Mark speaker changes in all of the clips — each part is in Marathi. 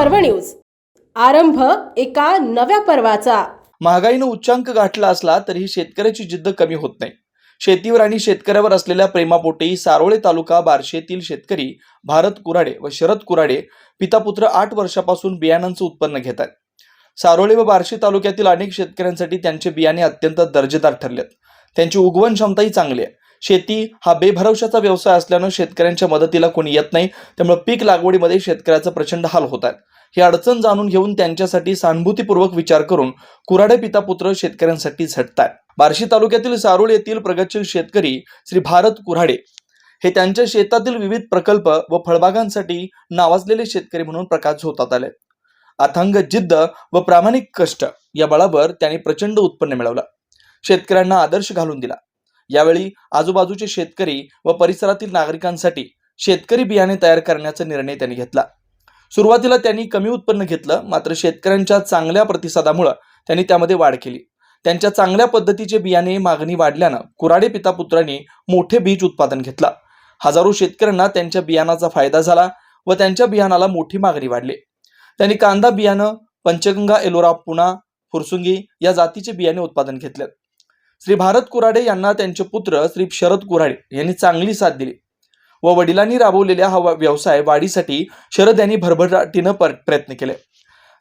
Speaker 1: पर्व न्यूज. आरंभ एका नव्या पर्वाचा.
Speaker 2: महागाईनं उच्चांक गाठला असला तरीही शेतकऱ्याची जिद्द कमी होत नाही. शेतीवर आणि शेतकऱ्यावर असलेल्या प्रेमापोटी सारोळे तालुका बार्शेतील शेतकरी भारत कुराडे व शरद कुराडे पितापुत्र आठ वर्षापासून बियाणांचं उत्पन्न घेत आहेत सारोळे व बार्शी तालुक्यातील अनेक शेतकऱ्यांसाठी त्यांचे बियाणे अत्यंत दर्जेदार ठरलेत. त्यांची उगवण क्षमताही चांगली आहे. शेती हा बेभरवशाचा व्यवसाय असल्यानं शेतकऱ्यांच्या मदतीला कोणी येत नाही. त्यामुळे पीक लागवडीमध्ये शेतकऱ्याचा प्रचंड हाल होत आहेत ही अडचण जाणून घेऊन त्यांच्यासाठी सहानुभूतीपूर्वक विचार करून कुराडे पिता पुत्र शेतकऱ्यांसाठी झटतात बार्शी तालुक्यातील सारोळ येथील प्रगतशील शेतकरी श्री भारत कुऱ्हाडे हे त्यांच्या शेतातील विविध प्रकल्प व फळबागांसाठी नावाजलेले शेतकरी म्हणून प्रकाश होतात आले अथांग जिद्द व प्रामाणिक कष्ट या बळावर त्यांनी प्रचंड उत्पन्न मिळवलं. शेतकऱ्यांना आदर्श घालून दिला. यावेळी आजूबाजूचे शेतकरी व परिसरातील नागरिकांसाठी शेतकरी बियाणे तयार करण्याचा निर्णय त्यांनी घेतला. सुरुवातीला त्यांनी कमी उत्पन्न घेतलं मात्र शेतकऱ्यांच्या चांगल्या प्रतिसादामुळं त्यांनी त्यामध्ये वाढ केली. त्यांच्या चांगल्या पद्धतीचे बियाणे मागणी वाढल्यानं कुराडे पिता पुत्रांनी मोठे बीज उत्पादन घेतलं. हजारो शेतकऱ्यांना त्यांच्या बियाणाचा फायदा झाला व त्यांच्या बियाणाला मोठी मागणी वाढली. त्यांनी कांदा बियाणं पंचगंगा एलोरा पुणा फुरसुंगी या जातीचे बियाणे उत्पादन घेतले. श्री भारत कुराडे यांना त्यांचे पुत्र श्री शरद कुराडे यांनी चांगली साथ दिली. व वडिलांनी राबवलेल्या हा व्यवसाय वाढीसाठी शरद यांनी भरभराटीनं प्रयत्न केले.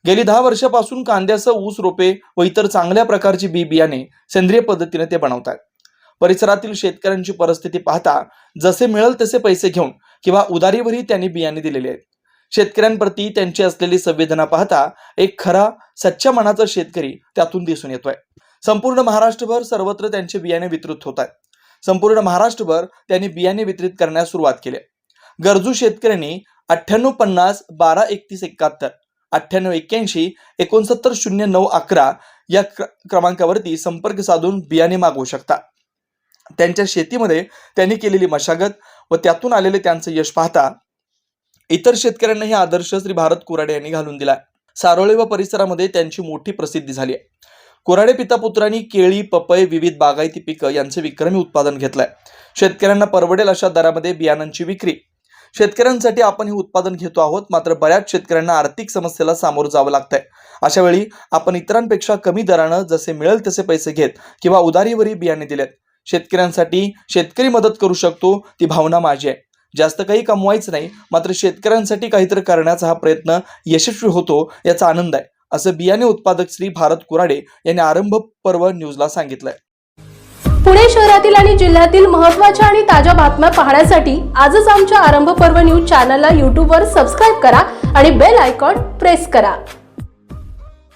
Speaker 2: गेली दहा वर्षापासून कांद्याचं ऊस रोपे व इतर चांगल्या प्रकारची बी बियाणे सेंद्रिय पद्धतीने ते बनवतात. परिसरातील शेतकऱ्यांची परिस्थिती पाहता जसे मिळेल तसे पैसे घेऊन किंवा उदारीवरही त्यांनी बियाणे दिलेले आहेत. शेतकऱ्यांप्रती त्यांची असलेली संवेदना पाहता एक खरा सच्च्या मनाचा शेतकरी त्यातून दिसून येतोय. संपूर्ण महाराष्ट्रभर सर्वत्र त्यांचे बियाणे वितरित होत आहेत. संपूर्ण महाराष्ट्रभर त्यांनी बियाणे वितरित करण्यास सुरुवात केली. गरजू शेतकऱ्यांनी अठ्ठ्याण्णव पन्नास बारा एकतीस एकाहत्तर अठ्ठ्याण्णव एक्क्याऐंशी एकोणसत्तर शून्य नऊ अकरा या क्रमांकावरती संपर्क साधून बियाणे मागवू शकता. त्यांच्या शेतीमध्ये त्यांनी केलेली मशागत व त्यातून आलेले त्यांचं यश पाहता इतर शेतकऱ्यांनाही आदर्श श्री भारत कुराडे यांनी घालून दिला सारोळे व परिसरामध्ये त्यांची मोठी प्रसिद्धी झाली आहे. कोराडे पिता पुत्रांनी केळी पपई विविध बागायती पिकं यांचे विक्रमी उत्पादन घेतलंय. शेतकऱ्यांना परवडेल अशा दरामध्ये बियाणांची विक्री. शेतकऱ्यांसाठी आपण हे उत्पादन घेतो आहोत मात्र बऱ्याच शेतकऱ्यांना आर्थिक समस्येला सामोरं जावं लागतंय. अशा वेळी आपण इतरांपेक्षा कमी दरानं जसे मिळेल तसे पैसे घेत किंवा उधारीवरही बियाणे दिलेत. शेतकऱ्यांसाठी शेतकरी मदत करू शकतो ती भावना माझी आहे. जास्त काही कमवायचं नाही मात्र शेतकऱ्यांसाठी काहीतरी करण्याचा हा प्रयत्न यशस्वी होतो याचा आनंद आहे. असं बियाणे उत्पादक श्री भारत कुराडे यांनी आरंभ पर्व न्यूजला सांगितलंय.
Speaker 1: पुणे शहरातील आणि जिल्ह्यातील महत्त्वाच्या आणि ताज्या बातम्या पाहण्यासाठी आजच आमच्या आरंभ पर्व न्यूज चॅनलला यूट्यूबवर सबस्क्राईब करा आणि बेल आयकॉन प्रेस करा.